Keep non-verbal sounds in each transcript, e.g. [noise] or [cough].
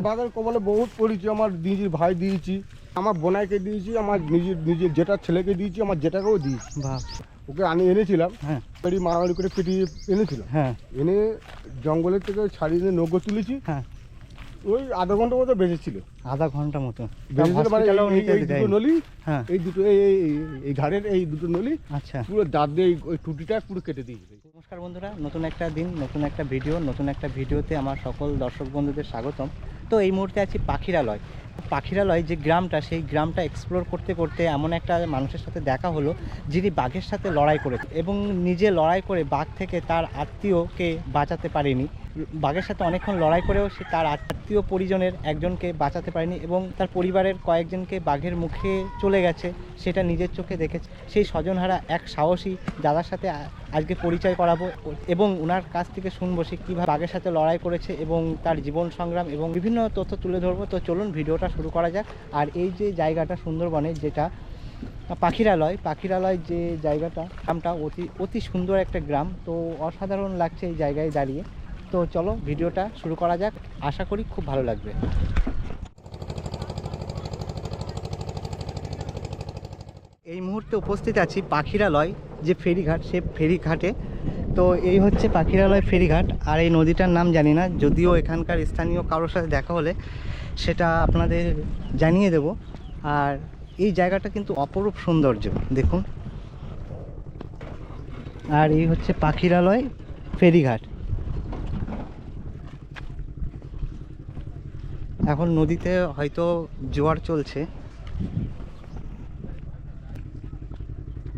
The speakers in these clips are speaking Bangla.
বাঘের কবলে বহুত পড়েছি আমার নিজের ভাই দিয়েছি আমার বোনাইকে দিয়েছি আমার নিজের নিজের জেঠার ছেলেকে দিয়েছি আমার জেঠাকেও দিয়েছি। ওকে আনি এনেছিলাম হ্যাঁ। মারামারি করে পিটিয়ে এনেছিলাম। হ্যাঁ। এনে জঙ্গলের থেকে ছাড়িয়ে এনে নৌকো তুলেছি। হ্যাঁ। ওই আধা ঘণ্টা মতো বেঁচেছিল। আধা ঘণ্টা মতো। মানে। নলি হ্যাঁ। এই দুটো এই এই- ঘাড়ের এই দুটো নলি আচ্ছা। পুরো দাঁত দিয়ে ওই টুটিটা পুরো কেটে দিয়েছে। নমস্কার বন্ধুরা নতুন একটা দিন নতুন একটা ভিডিও নতুন একটা ভিডিওতে আমার সকল দর্শক বন্ধুদের স্বাগতম। তো এই মুহূর্তে আছি পাখিরালয়। পাখিরালয় যে গ্রামটা, সেই গ্রামটা এক্সপ্লোর করতে করতে এমন একটা মানুষের সাথে দেখা হলো, যিনি বাঘের সাথে লড়াই করেছে এবং নিজে লড়াই করে বাঘ থেকে তার আত্মীয়কে বাঁচাতে পারেনি। বাঘের সাথে অনেকক্ষণ লড়াই করেও সে তার আত্মীয় পরিজনের একজনকে বাঁচাতে পারেনি এবং তার পরিবারের কয়েকজনকে বাঘের মুখে চলে গেছে, সেটা নিজের চোখে দেখেছে। সেই স্বজনহারা এক সাহসী দাদার সাথে আজকে পরিচয় করাবো এবং ওনার কাছ থেকে শুনব সে কীভাবে বাঘের সাথে লড়াই করেছে এবং তার জীবন সংগ্রাম এবং বিভিন্ন তথ্য তুলে ধরবো। তো চলুন ভিডিওটা শুরু করা যাক। আর এই যে জায়গাটা সুন্দরবনে যেটা পাখিরালয় পাখিরালয় যে জায়গাটা, গ্রামটা অতি অতি সুন্দর একটা গ্রাম। তো অসাধারণ লাগছে এই জায়গায় দাঁড়িয়ে। তো চলো, ভিডিওটা শুরু করা যাক। আশা করি খুব ভালো লাগবে। এই মুহূর্তে উপস্থিত আছি পাখিরালয়, যে ফেরিঘাট, সে ফেরিঘাটে। তো এই হচ্ছে পাখিরালয় ফেরিঘাট, আর এই নদীটার নাম জানি না, যদিও এখানকার স্থানীয় কারোর সাথে দেখা হলে সেটা আপনাদের জানিয়ে দেব। আর এই জায়গাটা কিন্তু অপরূপ সৌন্দর্য, দেখুন। আর এই হচ্ছে পাখিরালয় ফেরিঘাট। এখন নদীতে হয়তো জোয়ার চলছে।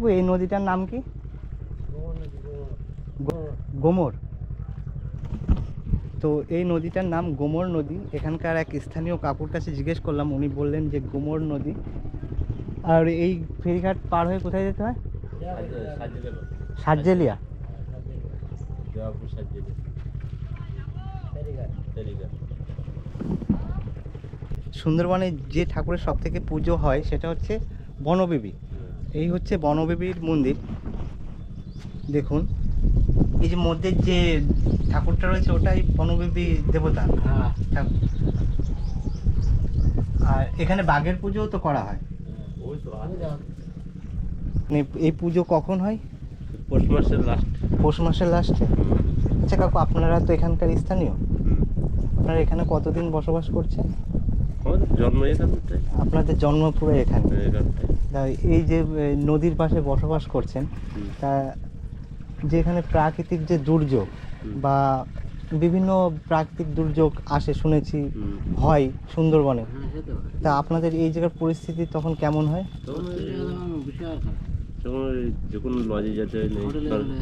ও, এই নদীটার নাম কি? গোমর। তো এই নদীটার নাম গোমর নদী। এখানকার এক স্থানীয় কাকুর কাছে জিজ্ঞেস করলাম, উনি বললেন যে গোমর নদী। আর এই ফেরিঘাট পার হয়ে কোথায় যেতে হয়? সাতজেলিয়া সুন্দরবনে যে ঠাকুরের সব থেকে পুজো হয় সেটা হচ্ছে বনবেবী। এই হচ্ছে বনবেবীর মন্দির। দেখুন এই যে মধ্যে যে ঠাকুরটা রয়েছে ওটাই বনবেবী দেবতা। ঠাকুর। আর এখানে বাঘের পুজোও তো করা হয়। মানে এই পুজো কখন হয়? পৌষ মাসের লাস্ট পৌষ মাসের লাস্টে আচ্ছা কাকু আপনারা তো এখানকার স্থানীয়। আপনারা এখানে কতদিন বসবাস করছেন? আমাদের জন্ম এখানটাই আপনাদের জন্ম পুরো এখানে। তা এই যে নদীর পাশে বসবাস করছেন তা যে এখানে প্রাকৃতিক যে দুর্যোগ বা বিভিন্ন প্রাকৃতিক দুর্যোগ আসে শুনেছি হয় সুন্দরবনে। হ্যাঁ, তা আপনাদের এই জায়গার পরিস্থিতি তখন কেমন হয়? যখন লজে যেতে হয় নেই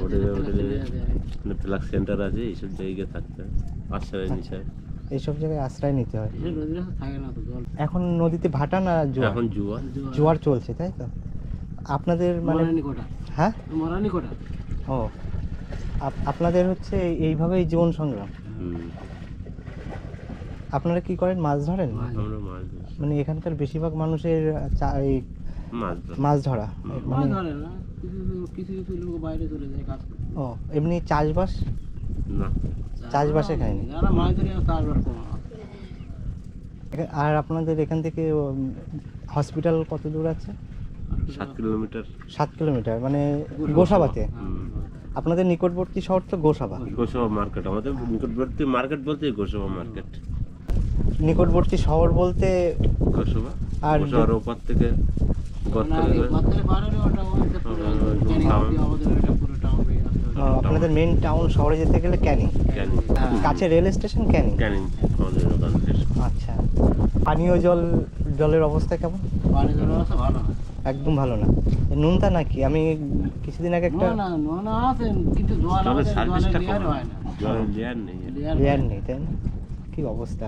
হোটেলে হোটেলে মানে সেন্টার আছে এইসব জায়গায় থাকতে হয়। আশ্রয় নিচে এইসব জায়গায় আশ্রয় নিতে হয়। এখন নদীতে ভাটা না জোয়ার? এখন জুয়া জোয়ার চলছে তাই তো? আপনাদের মানে হ্যাঁ? ও। আপ- আপনাদের হচ্ছে এই- এইভাবেই জীবন সংগ্রাম? আপনারা কি করেন? মাছ ধরেন? আমরা মাছ ধরি। মানে এখানকার বেশিরভাগ মানুষের চা- এই মাছ ধরি। মাছ ধরা। মানে কিছু কিছু লোক বাইরে চলে যায় কাজ করতে। ও এমনি চাষবাস? না। চাষবাসে খায়নি? আর আপনাদের এখান থেকে হসপিটাল কত দূর আছে? সাত কিলোমিটার। সাত কিলোমিটার মানে গোসাবাতে? আপনাদের নিকটবর্তী শহর তো গোসাবা। গোসবা মার্কেট আমাদের নিকটবর্তী মার্কেট বলতে গোসবা মার্কেট। নিকটবর্তী শহর বলতে গোসবা। আর গোসবার ওপর থেকে আপনাদের মেন টাউন শহরে যেতে গেলে ক্যানিং। ক্যানিং। কাছে রেল স্টেশন ক্যানিং? ক্যানিং আচ্ছা। পানীয় জল জলের অবস্থা কেমন? পানি জলের অবস্থা ভালো না। একদম ভালো না। নুনতা নাকি? আমি কিছুদিন আগে একটা না, না, আছে, কিন্তু জল আমাদের সার্ভিসটা কম। হয় না। জলের লেয়ার নেই। নেই তাই না? কি অবস্থা?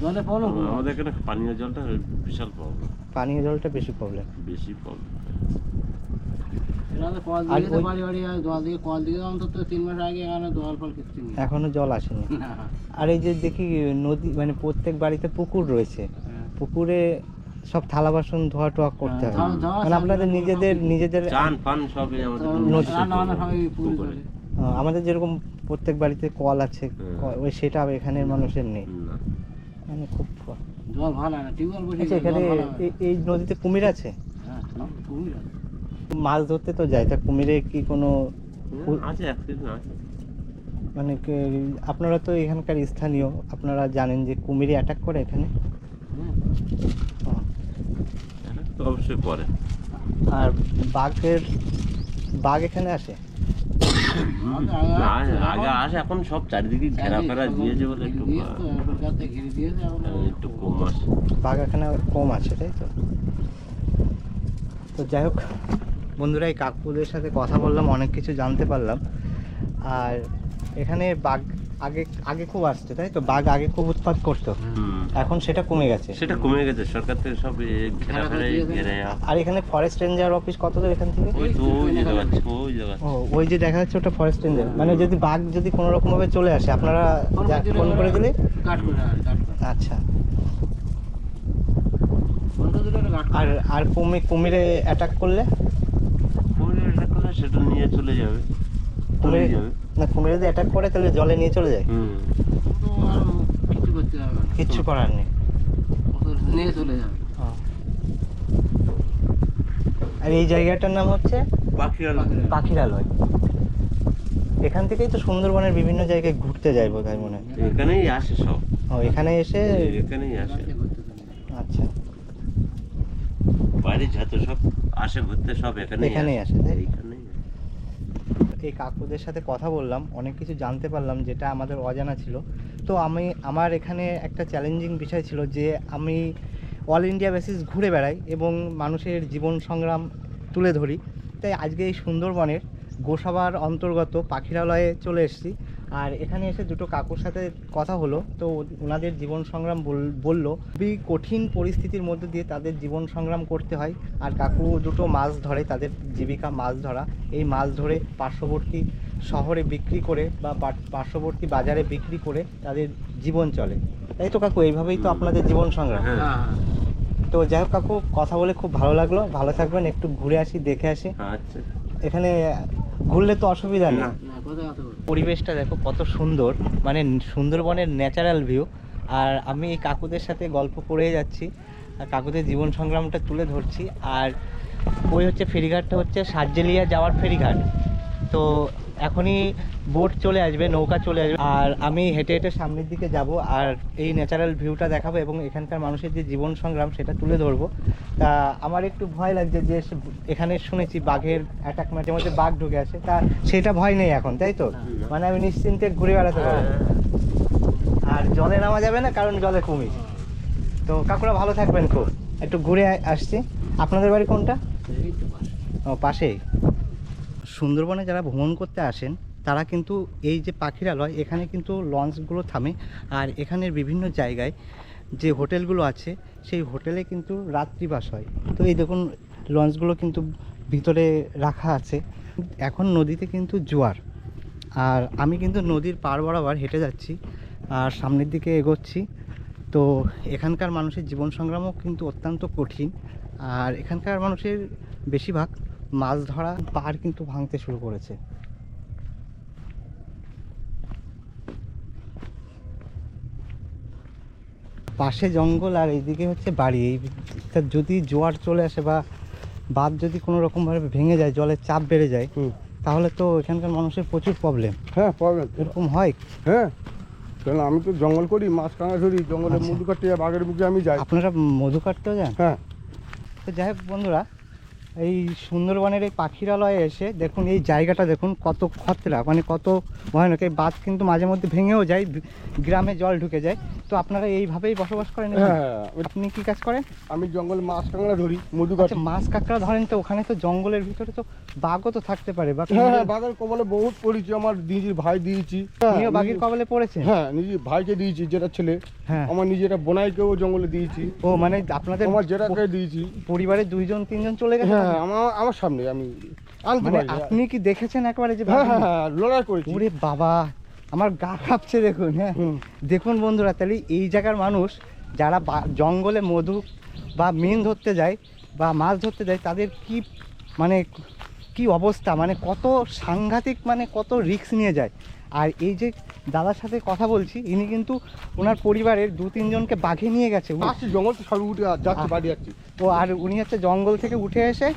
জলে আমাদের এখানে পানীয় জলটা বিশাল প্রবলেম পানীয় জলটা বেশি প্রবলেম বেশি প্রবলেম এখানে জল আসেনি। [laughs] আর এই যে দেখি নদী মানে প্রত্যেক বাড়িতে পুকুর রয়েছে। হ্যাঁ। পুকুরে সব থালা বাসন ধোয়া টোয়া করতে হয় ধোয়া- ধোয়া মানে আপনাদের নিজেদের নিজেদের চান পান সবই আমাদের যেরকম প্রত্যেক বাড়িতে কল আছে হুম। ওই সেটা এখানের মানুষের নেই। মানে খুব জল ভালো না টিউবওয়েল বসে আচ্ছা এখানে এই- এই নদীতে কুমির আছে? হ্যাঁ কুমির আছে। মাছ ধরতে তো যায় তা কুমিরে কি কোনো আছে মানে আপনারা তো এখানকার স্থানীয় আপনারা জানেন যে কুমিরে অ্যাটাক করে এখানে? হ্যাঁ। তো অবশ্যই পরে। আর বাঘের বাঘ এখানে আসে? আগে- আসে এখন সব চারিদিকে ঘেরা ফেরা দিয়েছে বলে একটু একটু কম আসে। বাঘ এখানে কম আছে তাই তো? তো যাই হোক বন্ধুরা এই কাকুদের সাথে কথা বললাম অনেক কিছু জানতে পারলাম। আর এখানে বাঘ আগে আগে খুব আসছে তাই তো? বাঘ আগে খুব উৎপাত করতো। হুম। এখন সেটা কমে গেছে। সেটা কমে গেছে সরকার থেকে সব ঘেরা ফেরা ঘেরে। আর এখানে ফরেস্ট রেঞ্জার অফিস কত দূর এখান থেকে? ওই তো ওই যে দেখাচ্ছে ওই জায়গায় ও ওই যে দেখা যাচ্ছে ওটা ফরেস্ট রেঞ্জার মানে যদি বাঘ যদি কোনো রকম ভাবে চলে আসে আপনারা যা- ফোন করে দিলে? কাট করে আর কাট করে আচ্ছা। আর আর কুমির কুমিরে অ্যাটাক করলে? সেটা নিয়ে চলে যাবে। চলে যাবে না কুমির যদি অ্যাটাক করে তাহলে জলে নিয়ে চলে যায়? হুম। কিছু করতে হবে না। কিচ্ছু করার নেই। নিয়ে চলে যাবে। আর এই জায়গাটার নাম হচ্ছে? পাখিরা পাখিরালয়। এখান থেকেই তো সুন্দরবনের বিভিন্ন জায়গায় ঘুরতে যায় বোধ হয় মনে হয়। এখানেই আসে সব। ও এখানে এসে? এখানেই আসে। আচ্ছা। বাইরে যত সব আসে ঘুরতে সব এখানে এখানেই আসে, তাই? এই কাকুদের সাথে কথা বললাম, অনেক কিছু জানতে পারলাম যেটা আমাদের অজানা ছিল। তো আমি, আমার এখানে একটা চ্যালেঞ্জিং বিষয় ছিল যে আমি অল ইন্ডিয়া বেসিস ঘুরে বেড়াই এবং মানুষের জীবন সংগ্রাম তুলে ধরি। তাই আজকে এই সুন্দরবনের গোসাবার অন্তর্গত পাখিরালয়ে চলে এসেছি। আর এখানে এসে দুটো কাকুর সাথে কথা হলো। তো ওনাদের জীবন সংগ্রাম বল- বলল খুবই কঠিন পরিস্থিতির মধ্যে দিয়ে তাদের জীবন সংগ্রাম করতে হয়। আর কাকু দুটো মাছ ধরে তাদের জীবিকা মাছ ধরা। এই মাছ ধরে পার্শ্ববর্তী শহরে বিক্রি করে বা পার্শ্ববর্তী বাজারে বিক্রি করে তাদের জীবন চলে। তাই তো কাকু এইভাবেই তো আপনাদের জীবন সংগ্রাম। হ্যাঁ। তো যাই হোক কাকু কথা বলে খুব ভালো লাগল। ভালো থাকবেন একটু ঘুরে আসি দেখে আসি। আচ্ছা। এখানে ঘুরলে তো অসুবিধা নেই। পরিবেশটা দেখো কত সুন্দর মানে সুন্দরবনের ন্যাচারাল ভিউ আর আমি এই কাকুদের সাথে গল্প করে যাচ্ছি, আর কাকুদের জীবন সংগ্রামটা তুলে ধরছি। আর ওই হচ্ছে ফেরিঘাটটা হচ্ছে সার্জেলিয়া যাওয়ার ফেরিঘাট। তো এখনই বোট চলে আসবে, নৌকা চলে আসবে। আর আমি হেঁটে হেঁটে সামনের দিকে যাব আর এই ন্যাচারাল ভিউটা দেখাবো এবং এখানকার মানুষের যে জীবন সংগ্রাম সেটা তুলে ধরবো। তা আমার একটু ভয় লাগছে যে এখানে শুনেছি বাঘের অ্যাটাক মাঝে মাঝে বাঘ ঢুকে আসে তা সেটা ভয় নেই এখন, তাই তো? মানে আমি নিশ্চিন্তে ঘুরে বেড়াতে পারব। আর জলে নামা যাবে না, কারণ জলে কুমির। তো কাকুরা ভালো থাকবেন খুব। একটু ঘুরে আসছি। আপনাদের বাড়ি কোনটা। ও, পাশেই। সুন্দরবনে যারা ভ্রমণ করতে আসেন, তারা কিন্তু এই যে পাখিরালয় এখানে কিন্তু লঞ্চগুলো থামে। আর এখানের বিভিন্ন জায়গায় যে হোটেলগুলো আছে, সেই হোটেলে কিন্তু রাত্রিবাস হয়। তো এই দেখুন, লঞ্চগুলো কিন্তু ভিতরে রাখা আছে। এখন নদীতে কিন্তু জোয়ার। আর আমি কিন্তু নদীর পার বরাবর হেঁটে যাচ্ছি আর সামনের দিকে এগোচ্ছি। তো এখানকার মানুষের জীবন সংগ্রামও কিন্তু অত্যন্ত কঠিন। আর এখানকার মানুষের বেশিরভাগ মাছ ধরা পাহাড় কিন্তু ভাঙতে শুরু করেছে। পাশে জঙ্গল আর এইদিকে হচ্ছে বাড়ি। এই যদি জোয়ার চলে আসে বা বাঁধ যদি কোনো রকমভাবে ভেঙে যায় জলের চাপ বেড়ে যায়। তাহলে তো এখানকার মানুষের প্রচুর প্রবলেম হ্যাঁ প্রবলেম এরকম হয়? হ্যাঁ। কেন আমি তো জঙ্গল করি মাছ কাঁড়া ধরি জঙ্গলে মধু কাটতে কাটিয়ে বাঘের মুখে আমি যাই। আপনারা মধু কাটতেও যান? হ্যাঁ। তো যাই হোক বন্ধুরা এই সুন্দরবনের এই পাখিরালয়ে এসে দেখুন এই জায়গাটা দেখুন কত খতরা মানে কত ভয়ানক। এই বাঁধ কিন্তু মাঝে মধ্যে ভেঙেও যায় গ্রামে জল ঢুকে যায়। তো আপনারা এইভাবেই বসবাস করেন? হ্যাঁ আপনি কি কাজ করেন? আমি জঙ্গলে মাছ কাঁকড়া ধরি মধু কাটি। আচ্ছা মাছ কাঁকড়া ধরেন তো ওখানে তো জঙ্গলের ভিতরে তো বাঘও তো থাকতে পারে বা হ্যাঁ হ্যাঁ বাঘের কবলে বহুত পড়েছি আমার নিজের ভাই দিয়েছি। হ্যাঁ, বাঘের কবলে পড়েছে? হ্যাঁ নিজের ভাইকে দিয়েছি যেটা ছেলে। হ্যাঁ। আমার নিজের বোনাইকেও জঙ্গলে দিয়েছি। ও মানে আপনাদের আমার জেঠাকে দিয়েছি। পরিবারের দুইজন তিনজন চলে গেছে? হ্যাঁ আমার আমার সামনে আমি মানে আপনি কি দেখেছেন একবারে যে হ্যাঁ হ্যাঁ হ্যাঁ লড়াই করেছি। ওরে বাবা আমার গা কাঁপছে দেখুন হ্যাঁ। দেখুন বন্ধুরা তাহলে এই জায়গার মানুষ যারা জঙ্গলে মধু বা মিন ধরতে যায় বা মাছ ধরতে যায় তাদের কি মানে কি অবস্থা? মানে কত সাংঘাতিক মানে কত রিস্ক নিয়ে যায়। আর এই যে দাদার সাথে কথা বলছি ইনি কিন্তু ওনার পরিবারের দু তিনজনকে বাঘে নিয়ে গেছে। আসছি জঙ্গল তো সব উঠে যাচ্ছি বাড়ি যাচ্ছি। ও আর উনি হচ্ছে জঙ্গল থেকে উঠে এসে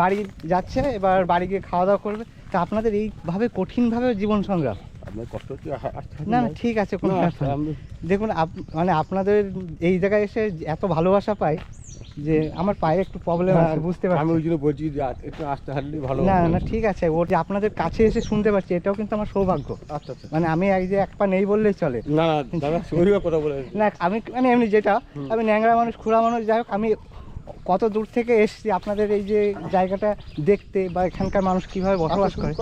বাড়ি যাচ্ছে এবার বাড়ি গিয়ে খাওয়া দাওয়া করবে। তা আপনাদের এইভাবে কঠিনভাবে জীবন সংগ্রাম? কষ্ট না না। ঠিক আছে কোনো। দেখুন মানে আপনাদের এই জায়গায় এসে এত ভালোবাসা পাই যে আমার পায়ে একটু প্রবলেম আছে বুঝতে হ্যাঁ, আমি পারছি। ওই জন্য বলছি যে একটু আসতে হারলে ভালো না না ঠিক আছে ও যে আপনাদের কাছে এসে শুনতে পাচ্ছি এটাও কিন্তু আমার সৌভাগ্য। আচ্ছা আচ্ছা। মানে আমি এক যে এক পা নেই বললেই চলে। না দাদা শরীরের কথা বলে না আমি মানে এমনি যেটা আমি ন্যাংরা মানুষ খুঁড়া মানুষ যাই হোক আমি কত দূর থেকে এসেছি আপনাদের এই যে জায়গাটা দেখতে বা এখানকার মানুষ কীভাবে বসবাস করে?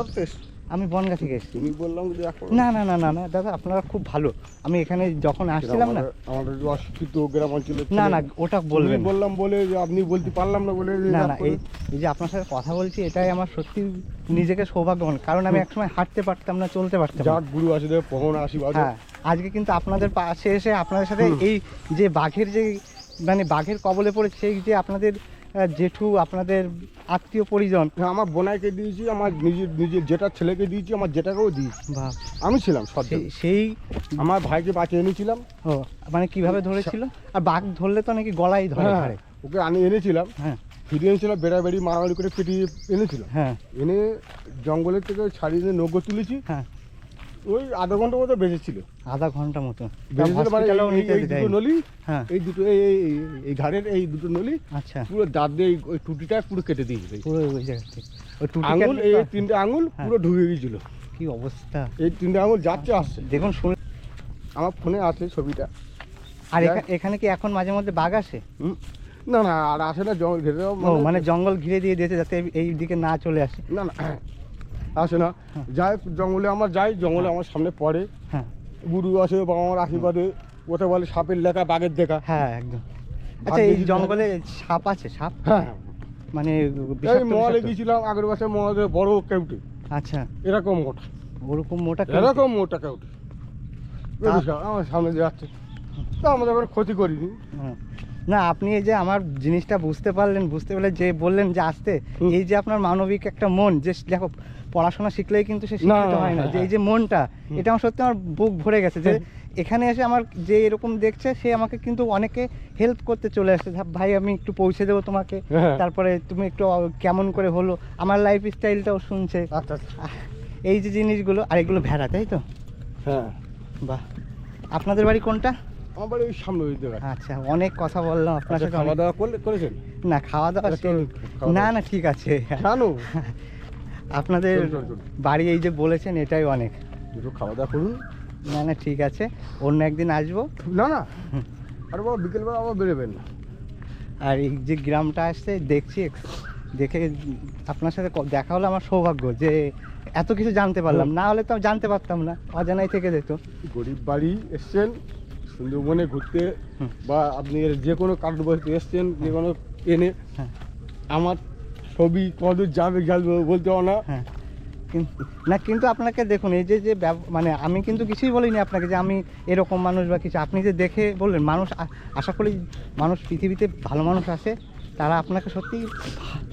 আমি বনগা থেকে এসেছি। তুমি বললাম যে না না না না না দাদা আপনারা খুব ভালো। আমি এখানে যখন আসছিলাম না আমাদের- অশিক্ষিত গ্রাম না না ওটা বলবেন বললাম বলে যে আপনি বলতে পারলাম না বলে না না এই যে আপনার সাথে কথা বলছি এটাই আমার সত্যি নিজেকে সৌভাগ্যবান কারণ আমি একসময় হাঁটতে পারতাম না চলতে পারতাম যাক গুরু আশীর্বাদ পহন আশীর্বাদ হ্যাঁ আজকে কিন্তু আপনাদের পাশে এসে আপনাদের সাথে এই যে বাঘের যে মানে বাঘের কবলে পড়ে সেই যে আপনাদের জেঠু আপনাদের আত্মীয় পরিজন? হ্যাঁ, আমার বোনাইকে দিয়েছি আমার নিজের নিজের যেটার ছেলেকে দিয়েছি আমার যেটাকেও দিয়েছি। বা আমি ছিলাম সব সেই- আমার ভাইকে বাঁচিয়ে এনেছিলাম। ও মানে কীভাবে ধরেছিল? আর বাঘ ধরলে তো নাকি গলায় ধরে হ্যাঁ ওকে আমি এনেছিলাম। হ্যাঁ। ফিরে এনেছিলাম বেড়াবেড়ি মারামারি করে পেটিয়ে এনেছিলাম। হ্যাঁ। এনে জঙ্গলের থেকে ছাড়িয়ে নৌকো তুলেছি। হ্যাঁ। ওই আধা ঘণ্টা মতো বেঁচেছিল আধা ঘণ্টা মতো। বেঁচেছিল মানে। নলি হ্যাঁ। এই দুটো এই এই- ঘাড়ের এই দুটো নলি আচ্ছা। পুরো দাঁত দিয়ে ওই টুটিটা পুরো কেটে দিয়েছিল পুরো ওই জায়গা ওই টুটি আঙুল এই তিনটে আঙুল হ্যাঁ। পুরো ঢুকে গিয়েছিল কি অবস্থা? এই তিনটে আঙুল যাচ্ছে আসছে। দেখুন শুনে আমার ফোনে আছে ছবিটা। আর। এখানে কি এখন মাঝে মধ্যে বাঘ আসে। না না আর আসে না জঙ্গল ঘেরে ও মানে জঙ্গল ঘিরে দিয়ে দিয়েছে যাতে এই দিকে না চলে আসে। না না। আসে না। যাই জঙ্গলে আমার যাই জঙ্গলে আমার সামনে পড়ে। হ্যাঁ। গুরু আসে বাবা আমার আশীর্বাদে। ওটা বলে সাপের লেখা বাঘের দেখা। হ্যাঁ একদম। আচ্ছা এই জঙ্গলে সাপ আছে? সাপ? হ্যাঁ। মানে মহলে গিয়েছিলাম আগের বছর মহলে বড় কেউটে। আচ্ছা। এরকম মোটা ওরকম মোটা এরকম মোটা কেউটে। আমার সামনে যাচ্ছে তা আমাদের কোনো ক্ষতি করিনি। হুম। না আপনি এই যে আমার জিনিসটা বুঝতে পারলেন বুঝতে পারলে যে বললেন যে আসতে এই যে আপনার মানবিক একটা মন যে দেখো পড়াশোনা শিখলেই কিন্তু সে শিক্ষিত হয় না। হ্যাঁ, যে এই যে মনটা এটা আমার সত্যি আমার বুক ভরে গেছে যে এখানে এসে আমার যে এরকম দেখছে সে আমাকে কিন্তু অনেকে হেল্প করতে চলে আসছে। ভাই আমি একটু পৌঁছে দেবো তোমাকে। হ্যাঁ। তারপরে তুমি একটু কেমন করে হলো? আমার লাইফ স্টাইলটাও শুনছে। আচ্ছা আচ্ছা। এই যে জিনিসগুলো আর এগুলো ভেড়া তাই তো? হ্যাঁ। বাহ। আপনাদের বাড়ি কোনটা? আমার বাড়ি ওই সামনে ওই আচ্ছা অনেক কথা বললাম আপনার আচ্ছা সাথে। খাওয়া দাওয়া করেছেন? না খাওয়া দাওয়া খাওয়া না না ঠিক আছে। কেন? আপনাদের। বাড়ি এই যে বলেছেন এটাই অনেক। একটু খাওয়া দাওয়া করুন। না না ঠিক আছে। অন্য একদিন আসব। না না। আরে বাবা বিকেলবেলা আবার বেরোবেন না। আর এই যে গ্রামটা আসছে দেখছি দেখে আপনার সাথে দেখা হলো আমার সৌভাগ্য যে এত কিছু জানতে পারলাম। না হলে তো জানতে পারতাম না অজানাই থেকে যেত। গরিব বাড়ি এসছেন সুন্দরবনে ঘুরতে বা আপনি এর যে কোনো কাঠবসতে এসছেন যে কোনো এনে হ্যাঁ। আমার ছবি কদূর যাবে যাবে বলতে পারো না। হ্যাঁ। না কিন্তু আপনাকে দেখুন এই যে যে মানে আমি কিন্তু কিছুই বলিনি আপনাকে যে আমি এরকম মানুষ বা কিছু। আপনি যে দেখে বললেন মানুষ আশা করি মানুষ পৃথিবীতে ভালো মানুষ আছে তারা আপনাকে সত্যি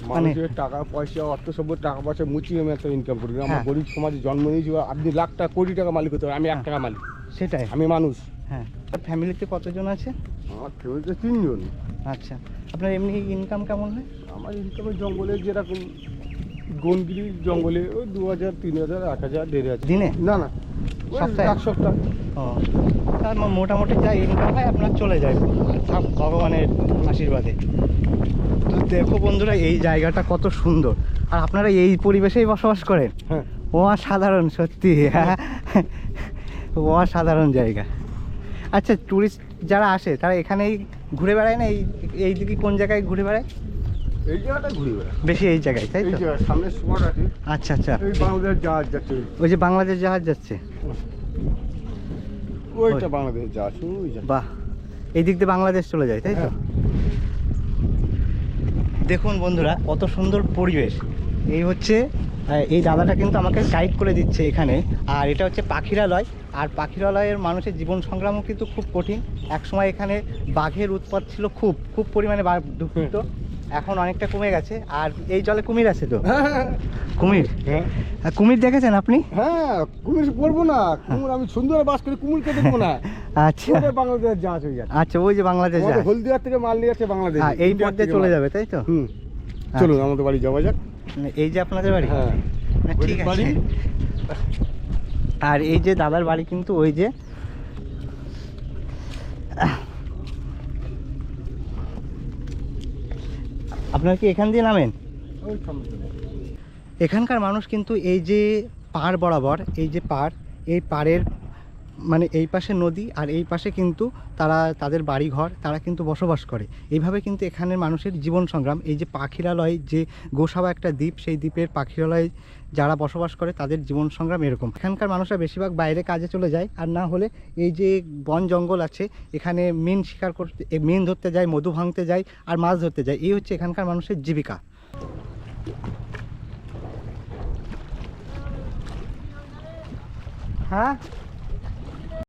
মানে টাকা পয়সা অর্থ সব টাকা পয়সা মুচিয়ে আমি একটা ইনকাম করি আমরা হ্যাঁ। গরিব সমাজে জন্ম নিয়েছি আপনি লাখ টাকা কোটি টাকা মালিক হতে পারেন আমি এক। টাকা মালিক। সেটাই। আমি মানুষ। হ্যাঁ। ফ্যামিলিতে কতজন আছে? আমার ফ্যামিলিতে তিনজন। আচ্ছা আপনার এমনি ইনকাম কেমন হয়? আমার ইনকামে জঙ্গলে যেরকম গনগিরি জঙ্গলে ওই দু হাজার তিন হাজার এক হাজার দেড় হাজার। দিনে? না না। সপ্তাহে? এক সপ্তাহ। ও তার মোটামুটি যা ইনকাম হয় আপনার চলে যায়। ভগবানের আশীর্বাদে। তো দেখো বন্ধুরা এই জায়গাটা কত সুন্দর। আর আপনারা এই পরিবেশেই বসবাস করেন? হ্যাঁ। সাধারণ সত্যি। হ্যাঁ। ও সাধারণ জায়গা। আচ্ছা টুরিস্ট যারা আসে তারা এখানেই ঘুরে বেড়ায় না? এই এই দিকে কোন জায়গায় ঘুরে বেড়ায়? এই জায়গাটা ঘুরে বেড়া বেশি এই জায়গায় তাই তো? সামনে স্পট আছে। আচ্ছা আচ্ছা। বাংলাদেশ জাহাজ যাচ্ছে। ওই যে বাংলাদেশ জাহাজ যাচ্ছে। ওইটা বাংলাদেশ জাহাজ ওই বাহ। এই দিক দিয়ে বাংলাদেশ চলে যায় তাই তো? হ্যাঁ। দেখুন বন্ধুরা কত সুন্দর পরিবেশ। এই হচ্ছে এই দাদাটা কিন্তু আমাকে গাইড করে দিচ্ছে এখানে। আর এটা হচ্ছে পাখিরালয়। আর পাখিরালয়ের মানুষের জীবন সংগ্রামও কিন্তু খুব কঠিন। একসময় এখানে বাঘের উৎপাত ছিল খুব খুব পরিমাণে বাঘ ঢুকত এখন অনেকটা কমে গেছে। আর এই জলে কুমির আছে তো? হ্যাঁ কুমির? হ্যাঁ। কুমির দেখেছেন আপনি? হ্যাঁ কুমির পড়ব না। কুমির আমি সুন্দর বাস করি কুমিরকে দেখব না। [laughs] আচ্ছা। বাংলাদেশ জাহাজ হয়ে যাচ্ছে। আচ্ছা ওই যে বাংলাদেশ হলদিয়ার থেকে মাল নিয়ে যাচ্ছে বাংলাদেশ। হ্যাঁ, এই পথ চলে যাবে তাই তো? হুম। চলুন আমাদের বাড়ি যাওয়া যাক। এই যে আপনাদের বাড়ি? হ্যাঁ। ঠিক আছে। আর এই যে দাদার বাড়ি কিন্তু ওই যে আপনারা কি এখান দিয়ে নামেন। এখানকার মানুষ কিন্তু এই যে পাড় বরাবর এই যে পাড় এই পাড়ের মানে এই পাশে নদী আর এই পাশে কিন্তু তারা, তাদের বাড়ি ঘর তারা কিন্তু বসবাস করে। এইভাবে কিন্তু এখানের মানুষের জীবন সংগ্রাম, এই যে পাখিরালয় যে গোসাবা একটা দ্বীপ, সেই দ্বীপের পাখিরালয় যারা বসবাস করে, তাদের জীবন সংগ্রাম এরকম। এখানকার মানুষরা বেশিরভাগ বাইরে কাজে চলে যায়, আর না হলে এই যে বন জঙ্গল আছে, এখানে মিন শিকার করতে মিন ধরতে যায়, মধু ভাঙতে যায়, আর মাছ ধরতে যায়, এই হচ্ছে এখানকার মানুষের জীবিকা। হ্যাঁ?